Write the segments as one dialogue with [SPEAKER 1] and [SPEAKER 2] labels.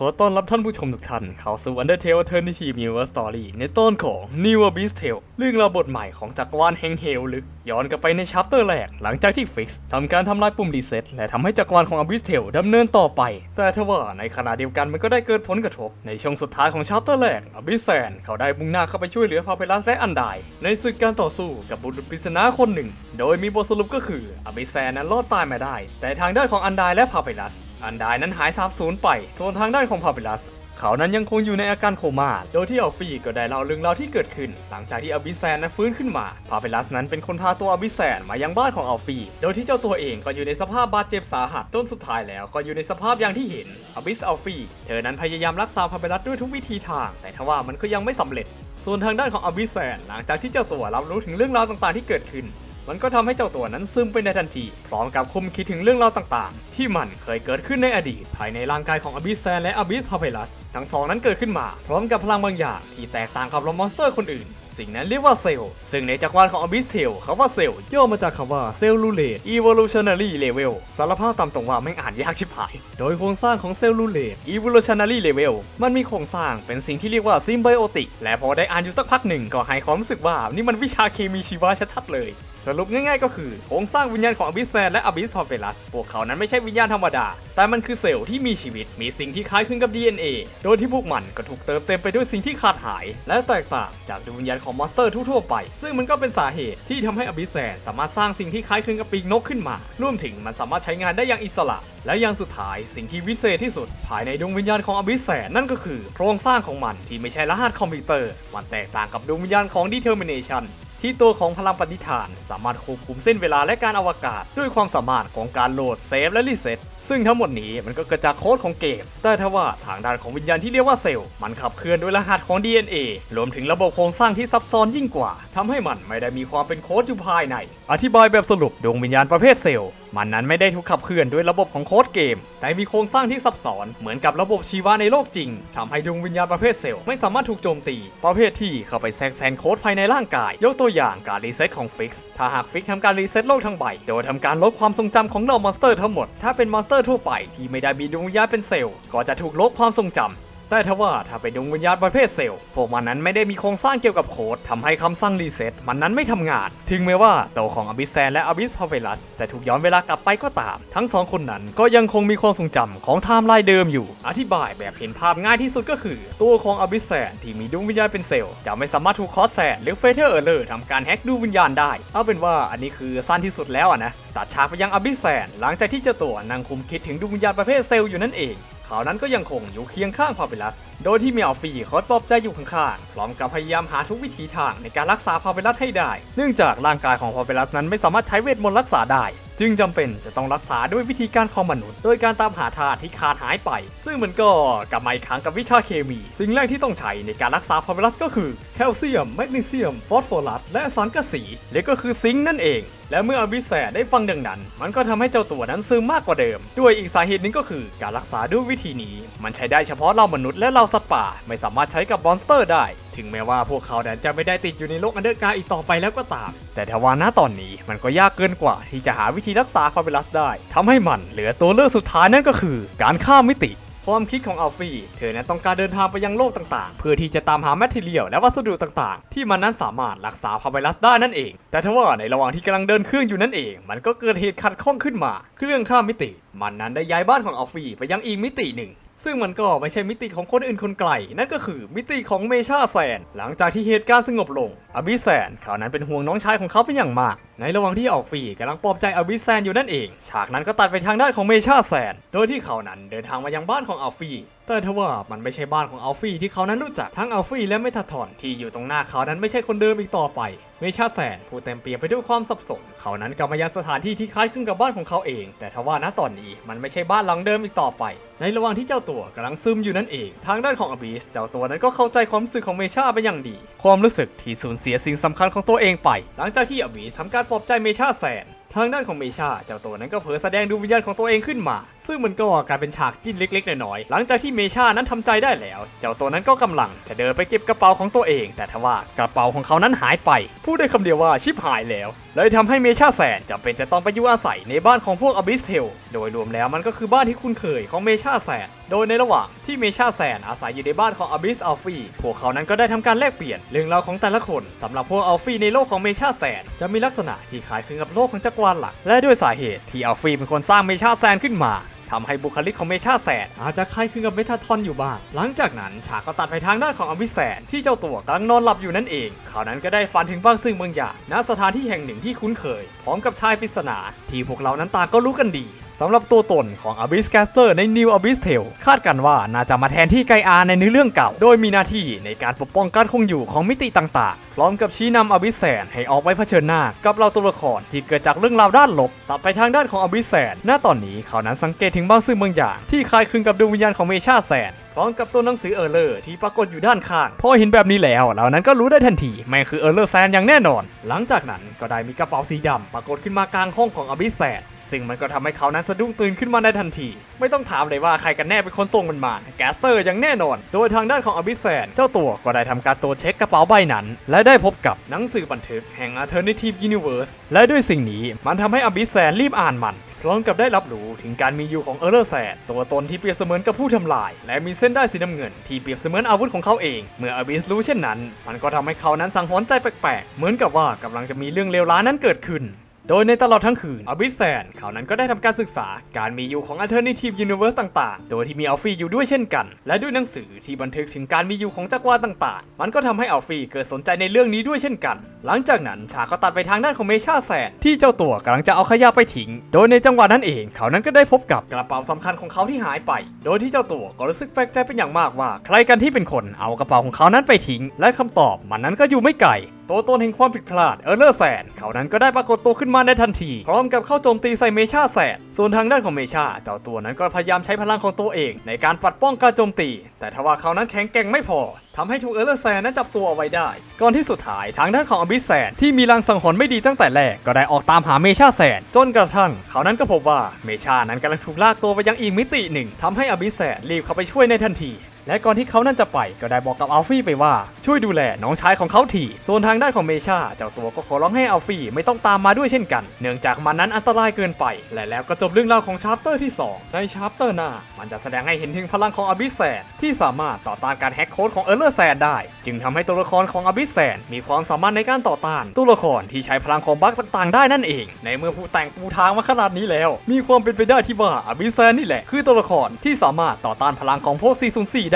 [SPEAKER 1] ขอต้อนรับท่านผู้ชมทุกท่านเข้าสู่ Undertale Alternative Universe Story ในตอนของ New Abyss Tale เรื่องราวบทใหม่ของจักรวาลแห่งเฮลลึก ย้อนกลับไปในชัปเตอร์แรก หลังจากที่ฟิกซ์ทำการทำลายปุ่มรีเซ็ตและทำให้จักรวาลของ Abyss Tale ดำเนินต่อไป แต่ทว่าในขณะเดียวกันมันก็ได้เกิดผลกระทบ ในช่วงสุดท้ายของชัปเตอร์แรก Abyss s a n เขาได้มุ่งหน้าเข้าไปช่วยเหลือพาเปลัสและอันไดในศึกการต่อสู้กับบุรุษปริศนาคนหนึ่ง โดยมีบทสรุปก็คือ Abyss s a n นั้นรอดตายมาได้ แต่ทางด้านของอันไดและพาเปลัสอันไดนั้นหายสาบสูญไป ส่วนทางด้านของพาเปลัส เขานั้นยังคงอยู่ในอาการโคม่า โดยที่อัลฟี่ก็ได้เล่าเรื่องราวที่เกิดขึ้น หลังจากที่อบิแซนนั้นฟื้นขึ้นมา พาเปลัสนั้นเป็นคนพาตัวอบิแซนมายังบ้านของอัลฟี่ โดยที่เจ้าตัวเองก็อยู่ในสภาพบาดเจ็บสาหัสจนสุดท้ายแล้วก็อยู่ในสภาพอย่างที่เห็น อบิสอัลฟี่ เธอนั้นพยายามรักษาพาเปลัสด้วยทุกวิธีทาง แต่ทว่ามันก็ยังไม่สำเร็จ ส่วนทางด้านของอบิแซนหลังจากที่เจ้าตัวรับรู้ถึงเรื่องราวต่างๆที่เกิดขึ้น มันก็ทำให้เจ้าตัวนั้นซึมไปในทันที พร้อมกับคุมคิดถึงเรื่องราวต่างๆ ที่มันเคยเกิดขึ้นในอดีต ภายในร่างกายของอบิสแซนและอบิสพาเปลัสทั้งสองนั้นเกิดขึ้นมา พร้อมกับพลังบางอย่างที่แตกต่างกับลมอนสเตอร์คนอื่น สิ่งนั้นเรียกว่าเซลล์ ซึ่งในจักรวาลของอบิสเทลคำว่าเซลล์ย่อมาจากคำว่าเซลลูเลต evolutionary level สารภาพตามตรงว่าไม่งอ่านยากชิบหาย โดยโครงสร้างของเซลลูเลต evolutionary level มันมีโครงสร้างเป็นสิ่งที่เรียกว่าซิมไบโอติกและพอได้อ่านอยู่สักพักหนึ่งก็ให้ความรู้สึกว่านี่มันวิชาเคมีชีวะชัดๆเลย สรุปง่ายๆ ก็คือโครงสร้างวิญญาณของอบิสแซนและอบิสพอเปลัสพวกเขานั้นไม่ใช่วิญญาณธรรมดา แต่มันคือเซลล์ที่มีชีวิตมีสิ่งที่คล้ายคลึงกับ DNA โดยที่พวกมันก็ถูกเติมเต็มไปด้วยสิ่งที่ขาดหาย และแตกต่างจากดวงวิญญาณของมอนสเตอร์ทั่วๆไป ซึ่งมันก็เป็นสาเหตุที่ทำให้อบิสแซนสามารถสร้างสิ่งที่คล้ายคลึงกับปีกนกขึ้นมา รวมถึงมันสามารถใช้งานได้อย่างอิสระ และอย่างสุดท้ายสิ่งที่วิเศษที่สุด ภายในดวงวิญญาณของอบิสแซนนั่นก็คือ โครงสร้างของมันที่ไม่ใช่รหัสคอมพิวเตอร์ มันแตกต่างกับดวงวิญญาณของดีเทอร์มิเนชัน ที่ตัวของพลังปฏิฐาน สามารถควบคุมเส้นเวลาและการอวกาศ ด้วยความสามารถของการโหลดเซฟและรีเซ็ตซึ่งทั้งหมดนี้มันก็เกิดจากโค้ดของเกม แต่ทว่าทางด้านของวิญญาณที่เรียกว่าเซลล์มันขับเคลื่อนด้วยรหัสของ DNA รวมถึงระบบโครงสร้างที่ซับซ้อนยิ่งกว่าทำให้มันไม่ได้มีความเป็นโค้ดอยู่ภายใน อธิบายแบบสรุปดวงวิญญาณประเภทเซลล์มันนั้นไม่ได้ถูกขับเคลื่อนด้วยระบบของโค้ดเกม แต่มีโครงสร้างที่ซับซ้อนเหมือนกับระบบชีวะในโลกจริงทำให้ดวงวิญญาณประเภทเซลล์ไม่สามารถถูกโจมตี ประเภทที่เข้าไปแทรกแซงโค้ดภายในร่างกายยกตัววอย่างการรีเซ็ตของฟิกซ์ถ้าหากฟิกทำการรีเซ็ตโลกทั้งใบ โดยทำการลบความทรงจำของเหล่ามอนสเตอร์ทั้งหมด ถ้าเป็นมอนสเตอร์ทั่วไปที่ไม่ได้มีดวงวิญญาณเป็นเซลล์ ก็จะถูกลบความทรงจำ แต่ถ้าว่าถ้าเป็นดวงวิญญาณประเภทเซลล์พวกมันนั้นไม่ได้มีโครงสร้างเกี่ยวกับโคดทำให้คำสั่งรีเซ็ตมันนั้นไม่ทำงาน ถึงแม้ว่าตัวของอบิสแซนและอบิสพาเวลัสจะถูกย้อนเวลากลับไปก็ตาม ทั้งสองคนนั้นก็ยังคงมีความทรงจำของไทม์ไลน์เดิมอยู่ อธิบายแบบเห็นภาพง่ายที่สุดก็คือ ตัวของอบิสแซนที่มีดวงวิญญาณเป็นเซลล์จะไม่สามารถถูกคอสแซนหรือเฟเธอร์เออร์เลอร์ทำการแฮ็กดวงวิญญาณได้ เอาเป็นว่าอันนี้คือสั้นที่สุดแล้วอะนะตัดฉากไปยังอบิสแซนหลังจากที่เจ้าตัวนั่งคุมคิดถึงดวงวิญญาณประเภทเซลล์อยู่นั่นเอง เขานั้นก็ยังคงอยู่เคียงข้างพาเปลัส โดยที่เมีอัลฟี่คอยปลอบใจอยู่ข้างๆ พร้อมกับพยายามหาทุกวิธีทางในการรักษาพาเปลัสให้ได้ เนื่องจากร่างกายของพาเปลัสนั้นไม่สามารถใช้เวทมนต์รักษาได้ จึงจำเป็นจะต้องรักษาด้วยวิธีการของมนุษย์ โดยการตามหาธาตุที่ขาดหายไป ซึ่งมันก็กลับมาอีกครั้งกับวิชาเคมี สิ่งแรกที่ต้องใช้ในการรักษาพาเปลัสก็คือแคลเซียม แมกนีเซียม ฟอสฟอรัส และสังกะสีและก็คือซิงค์นั่นเองและเมื่ออบิสแซได้ฟังดังนั้น มันก็ทำให้เจ้าตัวนั้นซึมมากกว่าเดิม ด้วยอีกสาเหตุหนึงก็คือ การรักษาด้วยวิธีนี้ มันใช้ได้เฉพาะเรามนุษย์และเราสัตว์ป่าไม่สามารถใช้กับมอนสเตอร์ได้ ถึงแม้ว่าพวกเขานั้นจะไม่ได้ติดอยู่ในโลกอันเดอร์การ์อีกต่อไปแล้วก็ตาม แต่ทว่าณตอนนี้มันก็ยากเกินกว่าที่จะหาวิธีรักษาฟาเบลัสได้ทำให้มันเหลือตัวเลือกสุดท้ายนั่นก็คือ การข้ามมิติความคิดของอัลฟี่ เธอนั้นต้องการเดินทางไปยังโลกต่างๆ เพื่อที่จะตามหาแมทเทียลและวัสดุต่างๆ ที่มันนั้นสามารถรักษาพาไวรัสได้นั่นเอง แต่ทว่าในระหว่างที่กำลังเดินเครื่องอยู่นั่นเอง มันก็เกิดเหตุขัดข้องขึ้นมา เครื่องข้ามมิติ มันนั้นได้ย้ายบ้านของอัลฟี่ไปยังอีกมิติหนึ่ง ซึ่งมันก็ไม่ใช่มิติของคนอื่นคนไกล นั่นก็คือมิติของเมชาแซน หลังจากที่เหตุการณ์สงบลงอบิแซนเขาวนั้นเป็นห่วงน้องชายของเขาเป็นอย่างมาก ในระหว่างที่ออกฟีกำลังปลอบใจอบิแซนอยู่นั่นเอง ฉากนั้นก็ตัดไปทางด้านของเมชาแซน โดยที่เขานั้นเดินทางมายังบ้านของอัลฟี่ แต่ทว่ามันไม่ใช่บ้านของอัลฟี่ที่เขานั้นรู้จัก ทั้งอัลฟี่และเมทาทอนที่อยู่ตรงหน้าเขานั้นไม่ใช่คนเดิมอีกต่อไป เมชาแซนผู้เต็มเปี่ยมไปด้วยความสับสน เขานั้นกลับมายังสถานที่ที่คล้ายคลึงกับบ้านของเขาเอง แต่ทว่าณตอนนี้มันไม่ใช่บ้านหลังเดิมอีกต่อไป ในระหว่างที่เจ้าตัวกำลังซึมอยู่นั่นเอง ทางด้านของอบิสเจ้าตัวนั้นก็เข้าใจความรู้สึกของเมชาเป็นอย่างดี ความรู้สึกที่สูญเสียสิ่งสำคัญของตัวเองไป หลังจากที่อบิสทำการปลอบใจเมชาแสน ทางด้านของเมชาเจ้าตัวนั้นก็เผลอแสดงดูวิญญาณของตัวเองขึ้นมา ซึ่งมันก็กลายเป็นฉากจิ้นเล็กๆน้อยๆหลังจากที่เมชานั้นทำใจได้แล้ว เจ้าตัวนั้นก็กำลังจะเดินไปเก็บกระเป๋าของตัวเอง แต่ทว่ากระเป๋าของเขานั้นหายไป พูดได้คำเดียวว่าชิบหายแล้ว เลยทำให้เมชาแซนจำเป็นจะต้องไปอยู่อาศัยในบ้านของพวกอบิสเทล โดยรวมแล้วมันก็คือบ้านที่คุ้นเคยของเมชาแซนโดยในระหว่างที่เมชาแซนอาศัยอยู่ในบ้านของอบิสอัลฟี่ พวกเขานั้นก็ได้ทำการแลกเปลี่ยนเรื่องราวของแต่ละคนสำหรับพวกอัลฟี่ในโลกของเมชาแซนจะมีลักษณะที่คล้ายคลึงกับโลกของจักรวาลหลัก และด้วยสาเหตุที่อัลฟี่เป็นคนสร้างเมชาแซนขึ้นมา ทำให้บุคลิกของเมชาแสดอาจจะคล้ายคลึงกับเมทาทอนอยู่บ้าง หลังจากนั้นฉากก็ตัดไปทางด้านของอวิแสดที่เจ้าตัวกำลังนอนหลับอยู่นั่นเองเขานั้นก็ได้ฝันถึงบางสิ่งบางอย่างณสถานที่แห่งหนึ่งที่คุ้นเคย พร้อมกับชายปริศนา ที่พวกเรานั้นต่างก็รู้กันดี สำหรับตัวตนของ Abyss Caster ใน New Abyss Tale คาดกันว่าน่าจะมาแทนที่ไกอาในเนื้อเรื่องเก่า โดยมีหน้าที่ในการปกป้องการคงอยู่ของมิติต่างๆ พร้อมกับชี้นำ Abyss แสนให้ออกไปเผชิญหน้า กับเราตัวละครที่เกิดจากเรื่องราวด้านลบ ตัดไปทางด้านของ Abyss แสนณตอนนี้เขานั้นสังเกตถึงบางสิ่งบางอย่างที่คล้ายคลึงกับดวงวิญญาณของเมชาแสน พร้อมกับตัวหนังสือเออร์เลอร์ที่ปรากฏอยู่ด้านข้างพอเห็นแบบนี้แล้วเรานั้นก็รู้ได้ทันทีแม่งคือเออร์เลอร์แซนอย่างแน่นอน หลังจากนั้นก็ได้มีกระเป๋าสีดำปรากฏขึ้นมากลางห้องของอบิสแซนซึ่งมันก็ทำให้เขานั้นสะดุ้งตื่นขึ้นมาได้ทันที ไม่ต้องถามเลยว่าใครกันแน่เป็นคนส่งมันมาแกสเตอร์อย่างแน่นอน โดยทางด้านของอบิสแซนเจ้าตัวก็ได้ทำการตรวจเช็คกระเป๋าใบนั้น และได้พบกับหนังสือบันทึกแห่ง Alternative Universe และด้วยสิ่งนี้มันทำให้อบิสแซนรีบอ่านมัน พร้อมกับได้รับรู้ถึงการมีอยู่ของเออร์เลอร์แซดตัวตนที่เปรียบเสมือนกับผู้ทำลาย และมีเส้นได้สีน้ำเงินที่เปรียบเสมือนอาวุธของเขาเอง เมื่ออบิสรู้เช่นนั้น มันก็ทำให้เขานั้นสังหรณ์ใจแปลกๆ เหมือนกับว่ากำลังจะมีเรื่องเลวร้ายนั้นเกิดขึ้น โดยในตลอดทั้งคืนอบิสแซนเขานั้นก็ได้ทำการศึกษาการมีอยู่ของ Alternative Universe ต่างๆ โดยที่มีอัลฟี่อยู่ด้วยเช่นกัน และด้วยหนังสือที่บันทึกถึงการมีอยู่ของจักรวาลต่างๆ มันก็ทำให้อัลฟี่เกิดสนใจในเรื่องนี้ด้วยเช่นกัน หลังจากนั้นฉากก็ตัดไปทางด้านของเมชาแซนที่เจ้าตัวกำลังจะเอาขยะไปทิ้ง โดยในจังหวะนั้นเองเขานั้นก็ได้พบกับกระเป๋าสำคัญของเขาที่หายไป โดยที่เจ้าตัวก็รู้สึกแปลกใจเป็นอย่างมากว่า ใครกันที่เป็นคนเอากระเป๋าของเขานั้นไปทิ้ง และคำตอบมันนั้นก็อยู่ไม่ไกล ตัวตนแห่งความผิดพลาดเออร์เลอร์แซนเขานั้นก็ได้ปรากฏตัวขึ้นมาในทันที พร้อมกับเข้าโจมตีใส่เมชาแซนส่วนทางด้านของเมชาเจ้าตัวนั้นก็พยายามใช้พลังของตัวเอง ในการปัดป้องการโจมตี แต่ทว่าเขานั้นแข็งแกร่งไม่พอทำให้ถูกเออร์เลอร์แซนนั้นจับตัวเอาไว้ได้ ก่อนที่สุดท้ายทางด้านของอบิสแซนที่มีลังสังหรณ์ไม่ดีตั้งแต่แรกก็ได้ออกตามหาเมชาแซนจนกระทั่ง เขานั้นก็พบว่าเมชานั้นกำลังถูกลากตัวไปยังอีกมิติหนึ่งทำให้อบิสแซนรีบเข้าไปช่วยในทันที และก่อนที่เขานั่นจะไปก็ได้บอกกับอัลฟี่ไปว่าช่วยดูแลน้องชายของเขาทีส่วนทางด้านของเมชาเจ้าตัวก็ขอร้องให้อัลฟี่ไม่ต้องตามมาด้วยเช่นกัน เนื่องจากมันนั้นอันตรายเกินไป และแล้วก็จบเรื่องราวของชาร์ปเตอร์ที่ 2 ในชาร์ปเตอร์หน้า มันจะแสดงให้เห็นถึงพลังของอบิสแซนที่สามารถต่อต้านการแฮ็กโค้ดของเออร์เลอร์แซนได้ จึงทำให้ตัวละครของอบิสแซนมีความสามารถในการต่อต้านตัวละครที่ใช้พลังของบั๊กต่างๆ ได้นั่นเอง ในเมื่อผู้แต่งปูทางมาขนาดนี้แล้ว มีความเป็นไปได้ที่ว่าอบิสแซนนี่แหละคือตัวละครที่สามารถต่อต้านพลังของพวก404ได้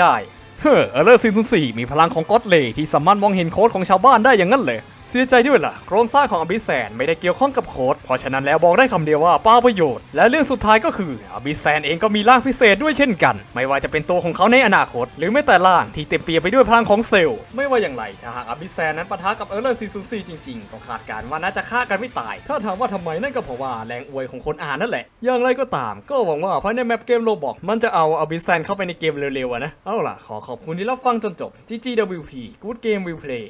[SPEAKER 1] เฮ้อเออร์เลอร์ซีซั่น4มีพลังของก็อดเลที่สามารถมองเห็นโค้ดของชาวบ้านได้อย่างนั้นเลย เสียใจด้วยล่ะ โครงสร้างของอบิแซนไม่ได้เกี่ยวข้องกับโค้ดเพราะฉะนั้นแล้วบอกได้คำเดียวว่าเป้าประโยชน์ และเรื่องสุดท้ายก็คืออบิแซนเองก็มีร่างพิเศษด้วยเช่นกัน ไม่ว่าจะเป็นตัวของเขาในอนาคต หรือแม้แต่ร่างที่เต็มเปี่ยมไปด้วยพลังของเซลล์ ไม่ว่าอย่างไรถ้าหากอบิแซนนั้นปะทะกับเออร์เลอร์ซีซั่น4จริงๆ ก็คาดการว่าน่าจะฆ่ากันไม่ตาย ถ้าถามว่าทำไมนั่นก็เพราะว่าแรงอวยของคนอ่านนั่นแหละ อย่างไรก็ตาม ก็หวังว่าภายในแมปเกมโรบอกมันจะเอาอบิแซนเข้าไปในเกมเร็วๆนะ เอาล่ะขอขอบคุณที่รับฟังจนจบ GGWP Good Game Will Play